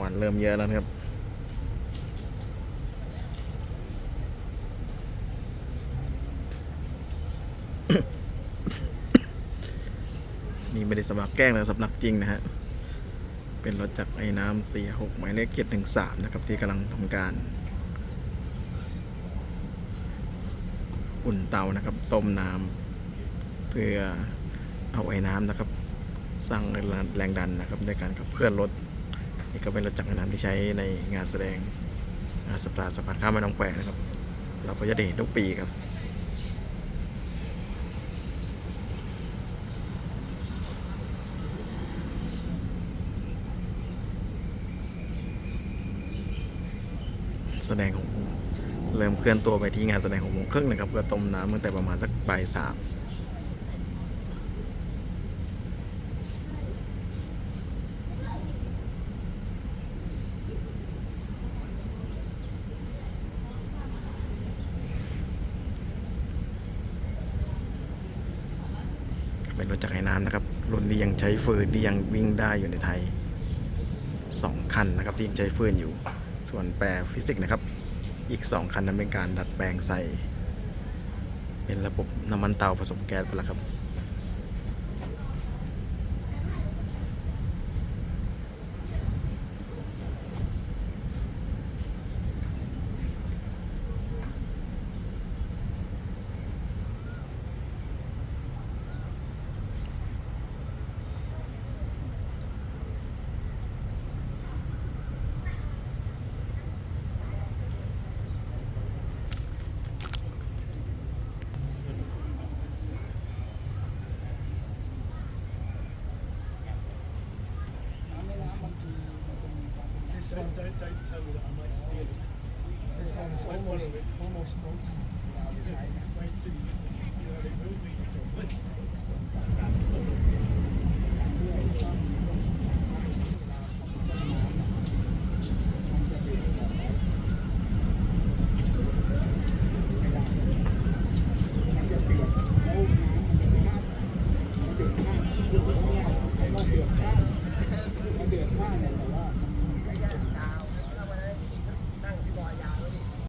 วันเริ่มเยอะแล้วครับนี่ไม่ได้สำหรับแกล้งนะสำหรับจริงนะฮะ เป็นรถจากไอ้น้ำสี่หกหมายเลขเจ็ดหนึ่งสามนะครับที่กำลังทำการ อุ่นเตานะครับ ต้มน้ำเพื่อเอาไอ้น้ำนะครับ สร้างแรงดันนะครับในการขับเคลื่อนรถ นี่ก็เป็นรถจักรยานที่ใช้ในงานแสดงงานสปาสะพานข้ามแม่น้ำแควนะครับ เราก็จะได้เห็นทุกปีครับแสดงของเริ่มเคลื่อนตัวไปที่งานแสดงของโมงครึ่งนะครับเพื่อต้มน้ำตั้งแต่ประมาณสักบ่ายสาม เป็นรถจักรยานน้ำนะครับ รุ่นนี้ยังใช้ฟืนที่ยังวิ่งได้อยู่ในไทยสองคันนะครับที่ยังใช้ฟืนอยู่ ส่วนแปรฟิสิกส์นะครับ อีก 2 คันนั้นเป็นการดัดแปลงใส่ เป็นระบบน้ำมันเตาผสมแก๊สไปแล้วครับ This one, don't, don't tell me that I might steal it. This one's almost, almost broken. Wait till you get to 60 and it will be different. มั